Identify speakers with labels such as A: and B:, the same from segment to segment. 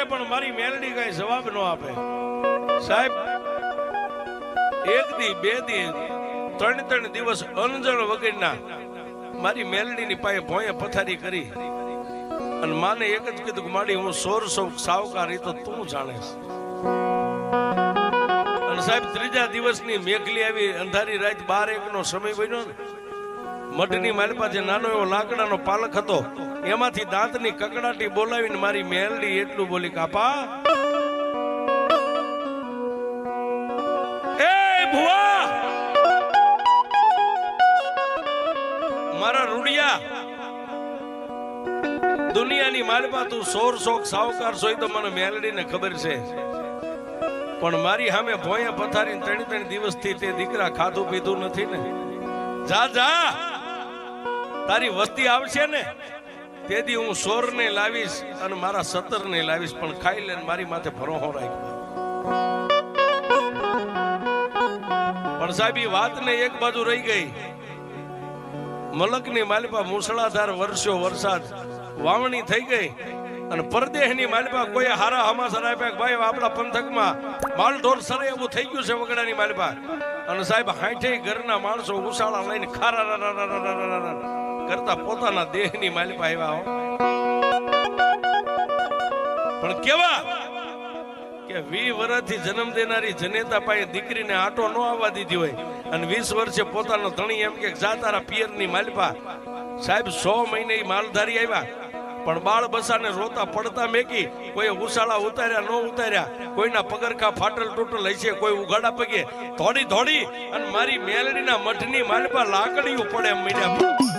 A: કરે પણ મારી મેલડી કઈ જવાબ ન આપે. સાહેબ, એક દી, બે દી, ત્રણ ત્રણ દિવસ અનજણ વગરના મારી મેલડીની પાસે ભોંય પથારી કરી. અને માને એક જ કીધું કે માડી, હું સોર સૌ સાવકાર તો તું જાણે અને સાહેબ, ત્રીજા દિવસની મેઘલી આવી, અંધારી રાત બાર એક નો સમય બન્યો ને. મઢની મારી પાસે નાનો એવો લાકડાનો પાલક હતો એમાંથી દાંતની કકડાટી બોલાવીને મારી મેલડી એટલું બોલી કાપા એ ભુવા! મારા રૂડિયા, દુનિયાની માલપા તું સોર શોખ સાવકાર સોય તો મને મેલડીને ખબર છે. પણ મારી સામે ભોયા પથારીને ત્રણ ત્રણ દિવસથી તે દીકરા ખાધું પીધું નથી ને. જા જા, તારી વસ્તી આવશે ને. તેથી હું સોરને લાવીશ અને મારા સતરને લાવીશ, પણ ખાઈ લે મારી માથે ફરોહો રાખ્યો. પણ સાહેબ વાત ને એક બાજુ રહી ગઈ. મલકની માલિપા મુસળાધાર વર્ષો વરસાદ વાવણી થઈ ગઈ અને પરદેશની માલિપા કોઈ હારા હમાસર આપ્યા ભાઈ આપણા પંથકમાં માલ ઢોર સરે એવું થઈ ગયું છે વગડા ની માલિપા. અને સાહેબ હાઠે ઘરના માણસો ઉસાળા લઈને ખારા કરતા પોતાના દેહની માલિપા આવ્યા પણ કેવા કે વી વર્ષથી જન્મ દેનારી જનેતા પાસે દીકરીને આટો ન આવવા દીધી હોય. અને વીસ વર્ષે પોતાનો ધણી એમ કે જા તારા પિયરની માલિપા સાહેબ, સો મહિને માલધારી આવ્યા. પણ બાળ બસાને રોતા પડતા મેકી, કોઈ ઉસાળા ઉતાર્યા, ન ઉતાર્યા. કોઈના પગરખા ફાટલ તૂટલ હશે, કોઈ ઉઘાડા પગે. થોડી ધોડી અને મારી મેલડીના મઠની માલપા લાકડીઓ પડે મીડ્યા.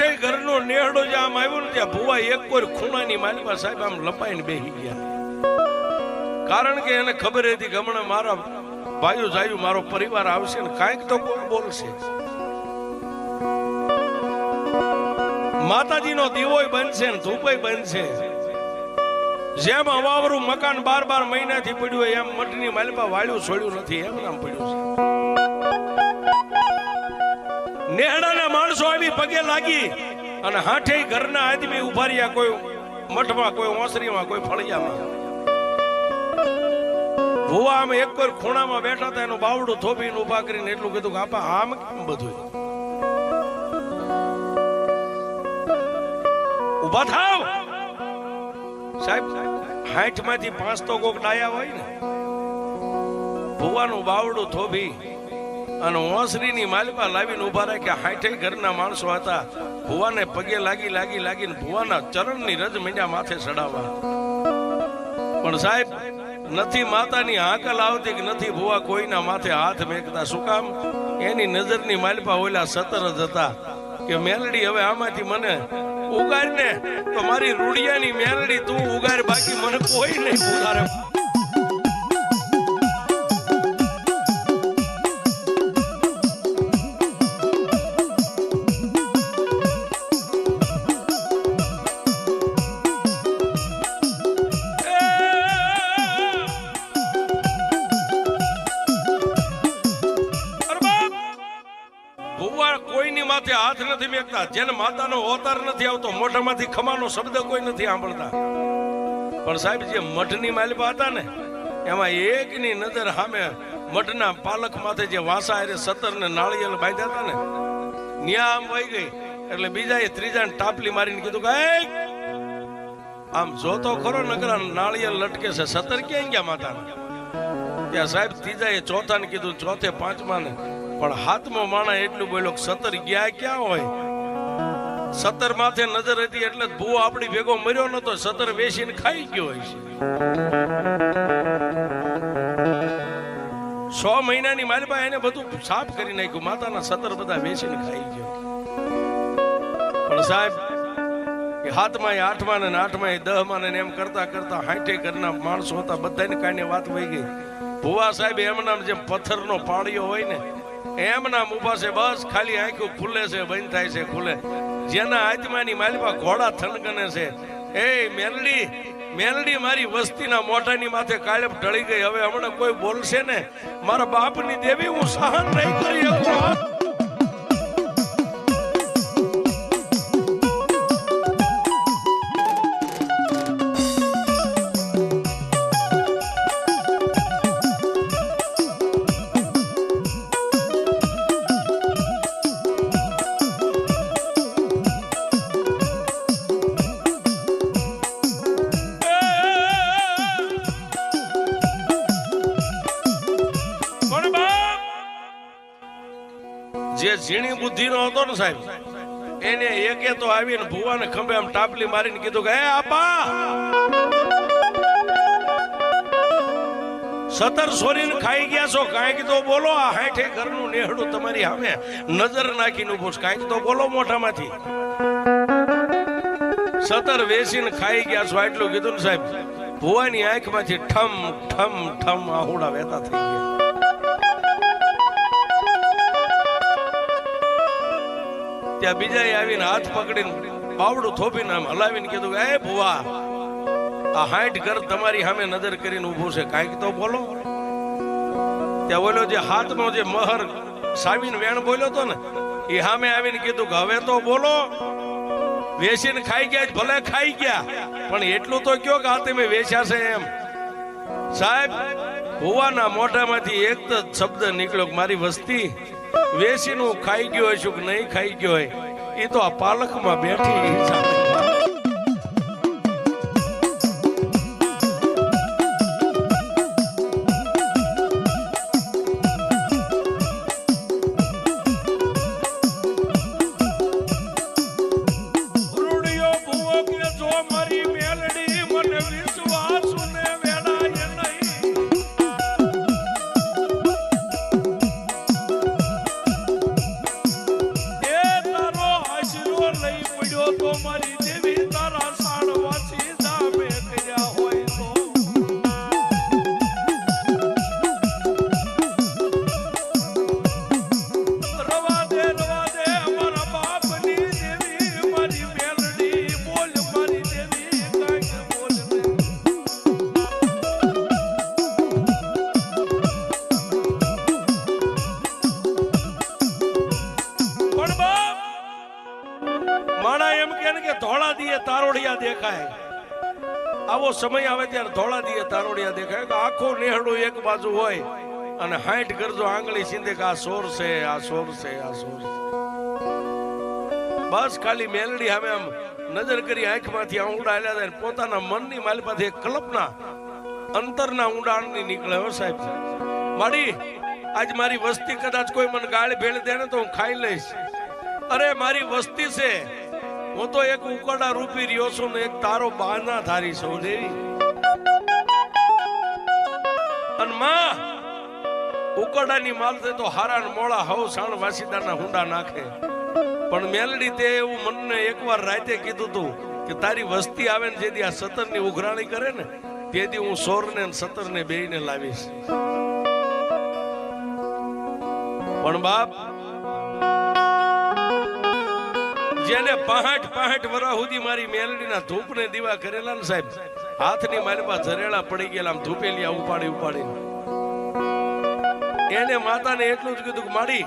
A: હાઠે ઘરનો નેહડો જે આમ આવ્યો ને ત્યાં ભુવા એક કોઈ ખૂણાની માલિકા સાહેબ આમ લપાઈને બેસી ગયા. કારણ કે એને ખબર હતી કે હમણાં મારા ભાઈઓ જાયું મારો પરિવાર આવશે ને કાંઈક તો કોઈ બોલશે. માતાજીનો દીવોય બનશે ને ધૂપય બનશે. જેમ અવાવરું મકાન બાર બાર મહિનાથી પડ્યું હોય, એમ મઠની માલિપા વાળ્યું છોડ્યું નથી, એમ નામ પડ્યું છે. નેહડાના માણસો આવી પગે લાગી અને હાઠે ઘરના આદમી ઊભા રહ્યા કોઈ મઠમાં, કોઈ ઓસરીમાં, કોઈ ફળિયામાં. ભુવા આમ એક કોઈ ખૂણામાં બેઠા હતા, એનું બાવડું થોપીને ઊભા કરીને એટલું કીધું કે, આપા, આમ કેમ બધું? ઊભા થાવ. સાહેબ હાઠમાંથી પાંચ તો કોક ડાયા હોય ને. ભુવાનું બાવડું થોભી અને ઓસરીની માલિકા લાવીને ઊભા રાખ્યા. હાઠે ઘરના માણસો હતા. ભુવાને પગે લાગી લાગી, લાગીને ભુવાના ચરણની રજ મીંડા માથે ચડાવવા. પણ સાહેબ, નથી માતાની હાકલ આવતી કે નથી ભુવા કોઈના માથે હાથ મેકતા. શું કામ? એની નજરની માલિપા ઓલા સતર જ હતા કે મેલડી હવે આમાંથી મને ઉગાડ ને તો મારી રૂડિયાની મેલડી તું ઉગાર બાકી મને કોઈ નહીં ઉગારે કોઈની માથે હાથ નથી મેકતા. જેને માતાનો અવતાર નથી આવતો, મોઢામાંથી ખમાનો શબ્દ કોઈ નથી સાંભળતા. પણ સાહેબ, જે મઠની માલિપા હતા ને, એમાં એકની નજર સામે મઠના પાલક માથે જે વાસા હારે સતર ને નાળિયેર બાંધ્યા હતા ને, ન્યા આમ વહી ગઈ. એટલે બીજા એ ત્રીજા ને ટાપલી મારીને કીધું કે આમ જોતો ખરો નકરા, નાળિયેર લટકે છે. સતર ક્યાં ગયા માતાના? ત્યાં સાહેબ ત્રીજા એ ચોથા ને કીધું, ચોથે પાંચમા ને પણ હાથમાં માણા એટલું બોલ્યો સતર ગયા ક્યાં હોય? સતર માથે નજર હતી એટલે ભૂ આપણી ભેગો મર્યો નતો સતર વેસીને ખાઈ ગયો હોય છે. સો મહિનાની માલપા એને બધું સાફ કરી નાખ્યું, માતાના સતર બધા વેસીને ખાઈ ગયો. પણ સાહેબ, એ હાથમાં એ આઠમાં ને આઠમાં એ દહમાં ને એમ કરતા કરતા હાઈટે ઘરના માણસો હતા, બધાને કાંઈ વાત વહી ગઈ. ભુવા સાહેબ એમના જેમ પથ્થરનો પાળ્યો હોય ને એમના ઊભા છે બસ ખાલી આંખું ખુલે છે, બંધ થાય છે, ખુલે. જેના આત્માની માલિપા ઘોડા થનગને છે. એ મેલડી મેલડી મારી વસ્તીના મોઢાની માથે કાળેપ ઢળી ગઈ. હવે હમણાં કોઈ બોલશે ને, મારા બાપની દેવી હું સહન નહીં કરી ઝીણી બુદ્ધિનો હતો ને સાહેબ? એને એકે તો આવીને ભુવાને ખંભે આમ ટાપલી મારીને કીધું કે હે આપા! સતર સોરીને ખાઈ ગયા છો, કાંઈક તો બોલો, આ હાઠે ઘરનું નેહડું તમારી સામે નજર નાખીને ઊભો કાંઈક તો બોલો મોઢામાંથી. સતર વેસીને ખાઈ ગયા છો, આટલું કીધું ને સાહેબ. ભુવાની આંખમાંથી ઠમ ઠમ ઠમ આહુડા વહેતા થઈ ગયા. ત્યાં બીજા આવીને હાથ પકડીને બાવડું થોપીને આમ હલાવીને કીધું એ ભુવા, આ હાઈટ ઘર તમારી સામે નજર કરીને ઊભું છે. કાંઈક તો બોલો. ત્યાં બોલ્યો જે હાથનો જે મહર સાવીને વેણ બોલ્યો તો ને એ સામે આવીને કીધું કે, હવે તો બોલો. વેસીને ખાઈ ગયા ભલે ખાઈ ગયા, પણ એટલું તો કયો કે આ તમે વેચ્યા છે એમ. સાહેબ, ભુવાના મોઢામાંથી એક જ શબ્દ નીકળ્યો મારી વસ્તી વેચીને હું ખાઈ ગયો હોય શું કે નહીં ખાઈ ગયો હોય, એ તો આ પાલખમાં બેઠી તારોડિયા દેખાય. આવો સમય આવે ત્યારે ધોળાદીએ તારોડિયા દેખાય. કે આખો નેહડો એક બાજુ હોય અને હાઈટ કરજો, આંગળી સિંધે કે આ સોર છે, આ સોર છે, આ સોર બસ ખાલી મેલડી હવે આમ નજર કરી આંખમાંથી ઊંડા આલ્યા જાય પોતાના મનની માલિપાથી એક કલ્પના અંતરના ઊંડાણની નીકળે હો સાહેબ. માડી, આજ મારી વસ્તી કદાચ કોઈ મને ગાળ ભેળ દે ને તો હું ખાઈ લઈશ. અરે, મારી વસ્તી છે. હું તો એક ઉકરડા રૂપી રહ્યો છું ને એક તારો બાના ધારી છું, દેવી. અને માં, ઉકરડાની માલ છે તો હારા ને મોળા હવ સાણ વાસીદાના હુંડા નાખે. પણ મેલડી તે એવું મનને એકવાર રાતે કીધું તું કે તારી વસ્તી આવે ને જેથી આ સતરની ઉઘરાણી કરે ને, તેથી હું સોરને સતરને બેયને લાવીશ. પણ બાપ જેને પાંઠ પાંઠ વરા સુધી મારી મેલડીના ધૂપને દીવા કરેલા ને સાહેબ, હાથની મારી ઝરેલા પડી ગયેલા ધૂપેલિયા ઉપાડી ઉપાડી એને માતાને એટલું જ કીધું કે, માડી,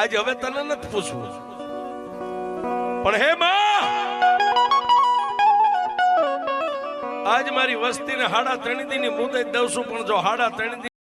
A: આજ હવે તને નથી પૂછવું. પણ હે માં, આજ મારી વસ્તીને હાડા ત્રણ દી ની મુદત દઉં છું, પણ જો હાડા ત્રણ